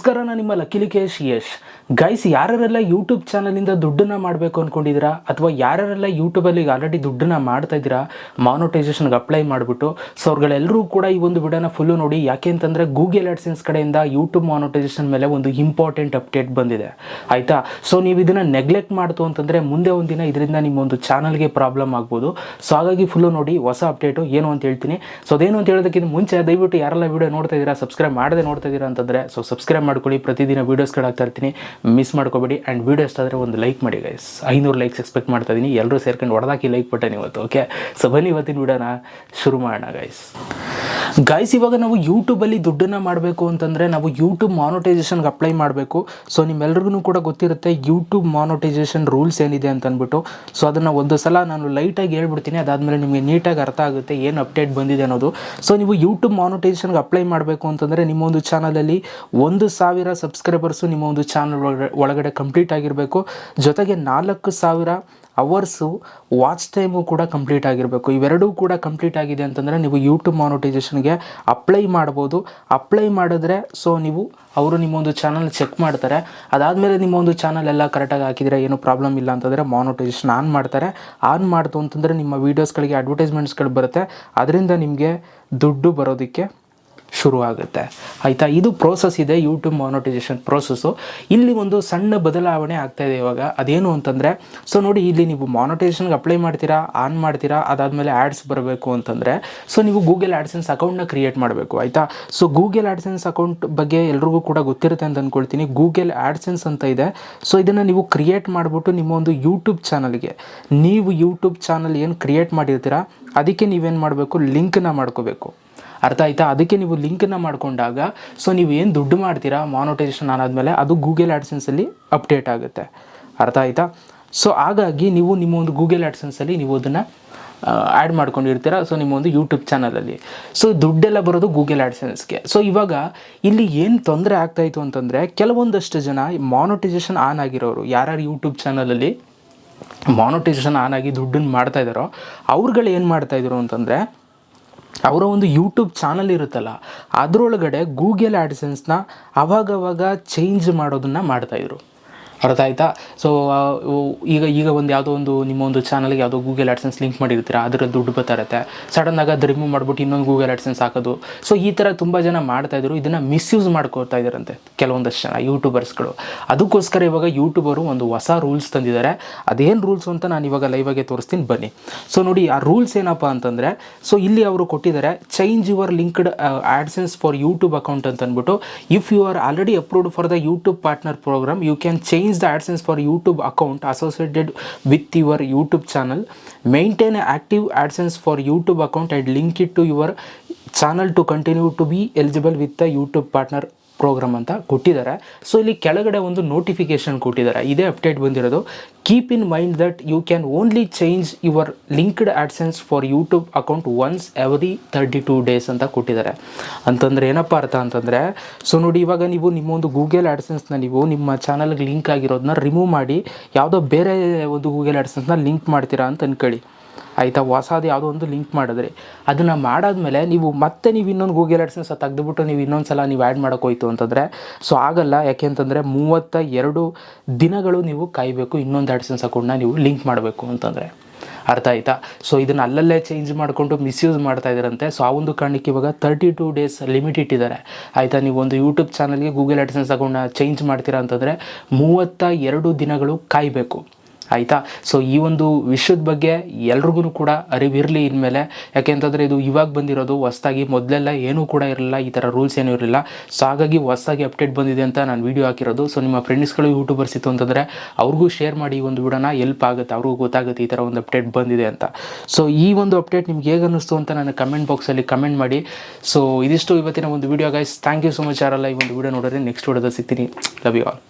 ನಮಸ್ಕಾರ ನಾನು ನಿಮ್ಮ ಲಕಿಲಿಕೇಶ್ ಯಶ್. ಗೈಸ್ ಯಾರ್ಯಾರೆಲ್ಲ ಯೂಟ್ಯೂಬ್ ಚಾನಲಿಂದ ದುಡ್ಡನ್ನ ಮಾಡಬೇಕು ಅಂದ್ಕೊಂಡಿದ್ದೀರಾ ಅಥವಾ ಯಾರ್ಯಾರೆಲ್ಲ ಯೂಟ್ಯೂಬಲ್ಲಿ ಆಲ್ರೆಡಿ ದುಡ್ಡನ್ನ ಮಾಡ್ತಾ ಇದ್ದೀರಾ? ಮಾನೋಟೈಸೇಷನ್ಗೆ ಅಪ್ಲೈ ಮಾಡಿಬಿಟ್ಟು. ಸೊ ಅವ್ರುಗಳೆಲ್ಲರೂ ಕೂಡ ಈ ಒಂದು ವಿಡಿಯೋನ ಫುಲ್ಲು ನೋಡಿ. ಯಾಕೆ ಅಂತಂದರೆ ಗೂಗಲ್ ಆಡ್ಸೆನ್ಸ್ ಕಡೆಯಿಂದ ಯೂಟ್ಯೂಬ್ ಮಾನೋಟೈಸೇಷನ್ ಮೇಲೆ ಒಂದು ಇಂಪಾರ್ಟೆಂಟ್ ಅಪ್ಡೇಟ್ ಬಂದಿದೆ. ಆಯಿತಾ? ಸೊ ನೀವು ಇದನ್ನು ನೆಗ್ಲೆಕ್ಟ್ ಮಾಡ್ತು ಅಂತಂದರೆ ಮುಂದೆ ಒಂದಿನ ಇದರಿಂದ ನಿಮ್ಮ ಒಂದು ಚಾನಲ್ಗೆ ಪ್ರಾಬ್ಲಮ್ ಆಗ್ಬೋದು. ಸೊ ಹಾಗಾಗಿ ಫುಲ್ಲು ನೋಡಿ. ಹೊಸ ಅಪ್ಡೇಟು ಏನು ಅಂತ ಹೇಳ್ತೀನಿ. ಸೊ ಅದೇನು ಅಂತ ಹೇಳೋದಕ್ಕಿಂತ ಮುಂಚೆ ದಯವಿಟ್ಟು ಯಾರೆಲ್ಲ ವಿಡಿಯೋ ನೋಡ್ತಾ ಇದ್ದೀರಾ ಸಬ್ಸ್ಕ್ರೈಬ್ ಮಾಡದೆ ನೋಡ್ತಾ ಇದ್ದೀರಾ ಅಂತಂದರೆ ಸೊ ಸಬ್ಸ್ಕ್ರೈಬ್ ಮಾಡ್ಕೊಳ್ಳಿ. ಪ್ರತಿದಿನ ವೀಡಿಯೋಸ್ಗಳು ಹಾಕ್ತಾ ಇರ್ತೀನಿ. ಮಿಸ್ ಮಾಡ್ಕೋಬೇಡಿ. ಆ್ಯಂಡ್ ವೀಡಿಯೋ ಇಷ್ಟ ಆದರೆ ಒಂದು ಲೈಕ್ ಮಾಡಿ ಗೈಸ್ ಐನೂರು ಲೈಕ್ಸ್ ಎಕ್ಸ್ಪೆಕ್ಟ್ ಮಾಡ್ತಾ ಇದ್ದೀನಿ ಎಲ್ಲರೂ ಸೇರ್ಕೊಂಡು ಹೊಡೆದಾಕಿ ಲೈಕ್ ಬಟನ್ ಇವತ್ತು ಓಕೆ ಸೊ ಬನ್ನಿ ಇವತ್ತಿನ ವೀಡಿಯೋನ ಶುರು ಮಾಡೋಣ ಗೈಸ್ ಗೈಸ್ ಇವಾಗ ನಾವು ಯೂಟ್ಯೂಬಲ್ಲಿ ದುಡ್ಡನ್ನು ಮಾಡಬೇಕು ಅಂತಂದರೆ ನಾವು ಯೂಟ್ಯೂಬ್ ಮಾನೋಟೈಸೇಷನ್ಗೆ ಅಪ್ಲೈ ಮಾಡಬೇಕು. ಸೊ ನಿಮ್ಮೆಲ್ರಿಗೂ ಕೂಡ ಗೊತ್ತಿರುತ್ತೆ ಯೂಟ್ಯೂಬ್ ಮಾನೋಟೈಸೇಷನ್ ರೂಲ್ಸ್ ಏನಿದೆ ಅಂತ ಅಂದ್ಬಿಟ್ಟು ಸೊ ಅದನ್ನು ಒಂದು ಸಲ ನಾನು ಲೈಟಾಗಿ ಹೇಳ್ಬಿಡ್ತೀನಿ. ಅದಾದಮೇಲೆ ನಿಮಗೆ ನೀಟಾಗಿ ಅರ್ಥ ಆಗುತ್ತೆ ಏನು ಅಪ್ಡೇಟ್ ಬಂದಿದೆ ಅನ್ನೋದು. ಸೊ ನೀವು ಯೂಟ್ಯೂಬ್ ಮಾನೋಟೈಸೇಷನ್ಗೆ ಅಪ್ಲೈ ಮಾಡಬೇಕು ಅಂತಂದರೆ ನಿಮ್ಮ ಒಂದು ಚಾನಲಲ್ಲಿ ಒಂದು ಸಾವಿರ ಸಬ್ಸ್ಕ್ರೈಬರ್ಸು ನಿಮ್ಮ ಒಂದು ಚಾನಲ್ ಒಳಗಡೆ ಒಳಗಡೆ ಕಂಪ್ಲೀಟ್ ಆಗಿರಬೇಕು. ಜೊತೆಗೆ ನಾಲ್ಕು ಸಾವಿರ ಅವರ್ಸು ವಾಚ್ ಟೈಮು ಕೂಡ ಕಂಪ್ಲೀಟ್ ಆಗಿರಬೇಕು. ಇವೆರಡೂ ಕೂಡ ಕಂಪ್ಲೀಟ್ ಆಗಿದೆ ಅಂತಂದರೆ ನೀವು ಯೂಟ್ಯೂಬ್ ಮಾನೋಟೈಸೇಷನ್ಗೆ ಅಪ್ಲೈ ಮಾಡ್ಬೋದು. ಅಪ್ಲೈ ಮಾಡಿದ್ರೆ ಸೊ ನೀವು, ಅವರು ನಿಮ್ಮ ಒಂದು ಚಾನಲ್ ಚೆಕ್ ಮಾಡ್ತಾರೆ. ಅದಾದಮೇಲೆ ನಿಮ್ಮ ಒಂದು ಚಾನಲ್ ಎಲ್ಲ ಕರೆಕ್ಟಾಗಿ ಹಾಕಿದರೆ ಏನು ಪ್ರಾಬ್ಲಮ್ ಇಲ್ಲ ಅಂತಂದರೆ ಮಾನೋಟೈಸೇಷನ್ ಆನ್ ಮಾಡ್ತಾರೆ. ಆನ್ ಮಾಡ್ತು ಅಂತಂದರೆ ನಿಮ್ಮ ವೀಡಿಯೋಸ್ಗಳಿಗೆ ಅಡ್ವರ್ಟೈಸ್ಮೆಂಟ್ಸ್ಗಳು ಬರುತ್ತೆ. ಅದರಿಂದ ನಿಮಗೆ ದುಡ್ಡು ಬರೋದಕ್ಕೆ ಶುರು ಆಗುತ್ತೆ ಆಯಿತಾ? ಇದು ಪ್ರೋಸೆಸ್ ಇದೆ ಯೂಟ್ಯೂಬ್ ಮಾನೋಟೈಸೇಷನ್ ಪ್ರೋಸೆಸ್ಸು ಇಲ್ಲಿ ಒಂದು ಸಣ್ಣ ಬದಲಾವಣೆ ಆಗ್ತಾ ಇದೆ ಇವಾಗ. ಅದೇನು ಅಂತಂದರೆ ಸೊ ನೋಡಿ, ಇಲ್ಲಿ ನೀವು ಮಾನೋಟೈಸೇಷನ್ಗೆ ಅಪ್ಲೈ ಮಾಡ್ತೀರಾ ಆನ್ ಮಾಡ್ತೀರಾ, ಅದಾದಮೇಲೆ ಆ್ಯಡ್ಸ್ ಬರಬೇಕು ಅಂತಂದರೆ ಸೊ ನೀವು ಗೂಗಲ್ ಆ್ಯಡ್ಸೆನ್ಸ್ ಅಕೌಂಟ್ನ ಕ್ರಿಯೇಟ್ ಮಾಡಬೇಕು, ಆಯಿತಾ? ಸೊ ಗೂಗಲ್ ಆ್ಯಡ್ಸೆನ್ಸ್ ಅಕೌಂಟ್ ಬಗ್ಗೆ ಎಲ್ರಿಗೂ ಕೂಡ ಗೊತ್ತಿರುತ್ತೆ ಅಂತ ಅಂದ್ಕೊಳ್ತೀನಿ ಗೂಗಲ್ ಆ್ಯಡ್ಸೆನ್ಸ್ ಅಂತ ಇದೆ. ಸೊ ಇದನ್ನು ನೀವು ಕ್ರಿಯೇಟ್ ಮಾಡಿಬಿಟ್ಟು ನಿಮ್ಮ ಒಂದು ಯೂಟ್ಯೂಬ್ ಚಾನಲ್ಗೆ ನೀವು ಯೂಟ್ಯೂಬ್ ಚಾನಲ್ ಏನು ಕ್ರಿಯೇಟ್ ಮಾಡಿರ್ತೀರಾ, ಅದಕ್ಕೆ ನೀವೇನು ಮಾಡಬೇಕು? ಲಿಂಕ್ನ ಮಾಡ್ಕೋಬೇಕು. ಅರ್ಥ ಆಯ್ತಾ? ಅದಕ್ಕೆ ನೀವು ಲಿಂಕನ್ನು ಮಾಡ್ಕೊಂಡಾಗ, ಸೊ ನೀವು ಏನು ದುಡ್ಡು ಮಾಡ್ತೀರಾ ಮಾನೋಟೈಸೇಷನ್ ಆದಮೇಲೆ ಅದು ಗೂಗಲ್ ಆ್ಯಡ್ಸೆನ್ಸಲ್ಲಿ ಅಪ್ಡೇಟ್ ಆಗುತ್ತೆ. ಅರ್ಥ ಆಯ್ತಾ? ಸೊ ಹಾಗಾಗಿ ನೀವು ನಿಮ್ಮ ಒಂದು ಗೂಗಲ್ ಆ್ಯಡ್ಸೆನ್ಸಲ್ಲಿ ನೀವು ಅದನ್ನು ಆ್ಯಡ್ ಮಾಡ್ಕೊಂಡಿರ್ತೀರ, ಸೊ ನಿಮ್ಮ ಒಂದು ಯೂಟ್ಯೂಬ್ ಚಾನಲಲ್ಲಿ ಸೊ ದುಡ್ಡೆಲ್ಲ ಬರೋದು ಗೂಗಲ್ ಆ್ಯಡ್ಸೆನ್ಸ್ಗೆ ಸೊ ಇವಾಗ ಇಲ್ಲಿ ಏನು ತೊಂದರೆ ಆಗ್ತಾಯಿತ್ತು ಅಂತಂದರೆ, ಕೆಲವೊಂದಷ್ಟು ಜನ ಮಾನೋಟೈಸೇಷನ್ ಆನ್ ಆಗಿರೋರು, ಯಾರ್ಯಾರು ಯೂಟ್ಯೂಬ್ ಚಾನಲಲ್ಲಿ ಮಾನೋಟೈಸೇಷನ್ ಆನ್ ಆಗಿ ದುಡ್ಡನ್ನು ಮಾಡ್ತಾ ಇದ್ದಾರೋ, ಅವ್ರುಗಳು ಏನು ಮಾಡ್ತಾಯಿದ್ರು ಅಂತಂದರೆ ಅವರ ಒಂದು ಯೂಟ್ಯೂಬ್ ಚಾನಲ್ ಇರುತ್ತಲ್ಲ ಅದರೊಳಗಡೆ ಗೂಗಲ್ ಆ್ಯಡ್ಸೆನ್ಸ್ನ ಅವಾಗವಾಗ ಚೇಂಜ್ ಮಾಡೋದನ್ನು ಮಾಡ್ತಾಯಿದ್ರು ಅರ್ಥ ಆಯ್ತಾ? ಸೊ ಈಗ ಈಗ ಒಂದು ಯಾವುದೋ ಒಂದು ನಿಮ್ಮ ಒಂದು ಚಾನಲ್ಗೆ ಯಾವುದೋ ಗೂಗಲ್ ಆ್ಯಡ್ಸೆನ್ಸ್ ಲಿಂಕ್ ಮಾಡಿರ್ತೀರ? ಅದರ ದುಡ್ಡು ಬರ್ತಾ ಇರುತ್ತೆ. ಸಡನ್ನಾಗಿ ಅದು ರಿಮೂವ್ ಮಾಡಿಬಿಟ್ಟು ಇನ್ನೊಂದು ಗೂಗಲ್ ಆಡ್ಸೆನ್ಸ್ ಹಾಕೋದು. ಸೊ ಈ ಥರ ತುಂಬ ಜನ ಮಾಡ್ತಾಯಿದ್ರು ಇದನ್ನು ಮಿಸ್ಯೂಸ್ ಮಾಡ್ಕೋತಾ ಇದ್ದಾರಂತೆ ಕೆಲವೊಂದಷ್ಟು ಜನ ಯೂಟ್ಯೂಬರ್ಸ್ಗಳು ಅದಕ್ಕೋಸ್ಕರ ಇವಾಗ ಯೂಟ್ಯೂಬರು ಒಂದು ಹೊಸ ರೂಲ್ಸ್ ತಂದಿದ್ದಾರೆ. ಅದೇನು ರೂಲ್ಸ್ ಅಂತ ನಾನು ಇವಾಗ ಲೈವಾಗೆ ತೋರಿಸ್ತೀನಿ. ಬನ್ನಿ. ಸೊ ನೋಡಿ, ಆ ರೂಲ್ಸ್ ಏನಪ್ಪ ಅಂತಂದರೆ ಸೊ ಇಲ್ಲಿ ಅವರು ಕೊಟ್ಟಿದ್ದಾರೆ change your linked AdSense for YouTube account ಅಂತ ಅಂದ್ಬಿಟ್ಟು if you are already approved for the YouTube partner program you can change the AdSense for YouTube account associated with your YouTube channel. Maintain an active AdSense for YouTube account and link it to your channel to continue to be eligible with the YouTube partner program ಅಂತ ಕೊಟ್ಟಿದ್ದಾರೆ. So ಇಲ್ಲಿ ಕೆಳಗಡೆ ಒಂದು notification ಕೊಟ್ಟಿದ್ದಾರೆ. ಇದೇ update ಬಂದಿರೋದು. Keep in mind that you can only change your linked AdSense for YouTube account once every thirty two days ಅಂತ ಕೊಟ್ಟಿದ್ದಾರೆ. ಅಂತಂದರೆ ಏನಪ್ಪ ಅರ್ಥ ಅಂತಂದರೆ ಸೊ ನೋಡಿ, ಇವಾಗ ನೀವು ನಿಮ್ಮ ಒಂದು ಗೂಗಲ್ ಆಡ್ಸೆನ್ಸ್ನ ನೀವು ನಿಮ್ಮ ಚಾನಲ್ಗೆ ಲಿಂಕ್ ಆಗಿರೋದನ್ನ ರಿಮೂವ್ ಮಾಡಿ, ಯಾವುದೋ ಬೇರೆ ಒಂದು ಗೂಗಲ್ ಆಡ್ಸೆನ್ಸ್ನ ಲಿಂಕ್ ಮಾಡ್ತೀರಾ ಅಂತ ಅನ್ಕೊಳ್ಳಿ. ಆಯಿತಾ? ಹೊಸದು ಯಾವುದೋ ಒಂದು ಲಿಂಕ್ ಮಾಡಿದ್ರಿ. ಅದನ್ನು ಮಾಡಾದ್ಮೇಲೆ ನೀವು ಮತ್ತೆ ನೀವು ಇನ್ನೊಂದು ಗೂಗಲ್ ಆಡ್ಸೆನ್ಸ್ ತೆಗೆದುಬಿಟ್ಟು ನೀವು ಇನ್ನೊಂದು ಸಲ ನೀವು ಆ್ಯಡ್ ಮಾಡೋಕ್ಕೋಯ್ತು ಅಂತಂದರೆ ಸೊ ಆಗಲ್ಲ. ಯಾಕೆ ಅಂತಂದರೆ ಮೂವತ್ತ ಎರಡು ದಿನಗಳು ನೀವು ಕಾಯಬೇಕು, ಇನ್ನೊಂದು ಆಡ್ಸೆನ್ಸ್ ಅಕೌಂಟ್ನ ನೀವು ಲಿಂಕ್ ಮಾಡಬೇಕು ಅಂತಂದರೆ. ಅರ್ಥ ಆಯ್ತಾ? ಸೊ ಇದನ್ನು ಅಲ್ಲಲ್ಲೇ ಚೇಂಜ್ ಮಾಡಿಕೊಂಡು ಮಿಸ್ಯೂಸ್ ಮಾಡ್ತಾ ಇದ್ದಾರಂತೆ ಸೊ ಆ ಒಂದು ಕಾರಣಕ್ಕೆ ಇವಾಗ ತರ್ಟಿ ಟೂ ಡೇಸ್ ಲಿಮಿಟ್ ಇಟ್ಟಿದ್ದಾರೆ. ಆಯಿತಾ? ನೀವು ಒಂದು ಯೂಟ್ಯೂಬ್ ಚಾನಲ್ಗೆ ಗೂಗಲ್ ಆಡ್ಸೆನ್ಸ್ ಅಕೌಂಟ್ನ ಚೇಂಜ್ ಮಾಡ್ತೀರಾ ಅಂತಂದರೆ ಮೂವತ್ತ ಎರಡು ದಿನಗಳು ಕಾಯಬೇಕು. ಆಯಿತಾ? ಸೊ ಈ ಒಂದು ವಿಷಯದ ಬಗ್ಗೆ ಎಲ್ರಿಗೂ ಕೂಡ ಅರಿವಿರಲಿ ಇನ್ಮೇಲೆ. ಯಾಕೆಂತಂದರೆ ಇದು ಇವಾಗ ಬಂದಿರೋದು ಹೊಸ್ದಾಗಿ ಮೊದಲೆಲ್ಲ ಏನೂ ಕೂಡ ಇರಲಿಲ್ಲ, ಈ ಥರ ರೂಲ್ಸ್ ಏನೂ ಇರಲಿಲ್ಲ. ಸೊ ಹಾಗಾಗಿ ಹೊಸ್ದಾಗಿ ಅಪ್ಡೇಟ್ ಬಂದಿದೆ ಅಂತ ನಾನು ವೀಡಿಯೋ ಹಾಕಿರೋದು. ಸೊ ನಿಮ್ಮ ಫ್ರೆಂಡ್ಸ್ಗಳು, ಯೂಟ್ಯೂಬರ್ಸ್ ಇತ್ತು ಅಂತಂದರೆ ಅವ್ರಿಗೂ ಶೇರ್ ಮಾಡಿ ಈ ಒಂದು ವಿಡಿಯೋನ ಎಲ್ಪ್ ಆಗುತ್ತೆ, ಅವ್ರಿಗೂ ಗೊತ್ತಾಗುತ್ತೆ ಈ ಥರ ಒಂದು ಅಪ್ಡೇಟ್ ಬಂದಿದೆ ಅಂತ. ಸೊ ಈ ಒಂದು ಅಪ್ಡೇಟ್ ನಿಮ್ಗೆ ಹೇಗೆ ಅನ್ನಿಸ್ತು ಅಂತ ನಾನು ಕಮೆಂಟ್ ಬಾಕ್ಸಲ್ಲಿ ಕಮೆಂಟ್ ಮಾಡಿ. ಸೊ ಇದಿಷ್ಟು ಇವತ್ತಿನ ಒಂದು video guys thank you so much ಯಾರಲ್ಲ ಈ ಒಂದು ವಿಡಿಯೋ ನೋಡಿದ್ರೆ ನೆಕ್ಸ್ಟ್ ವಿಡಿಯೋದಲ್ಲಿ ಸಿಗ್ತೀನಿ. Love you all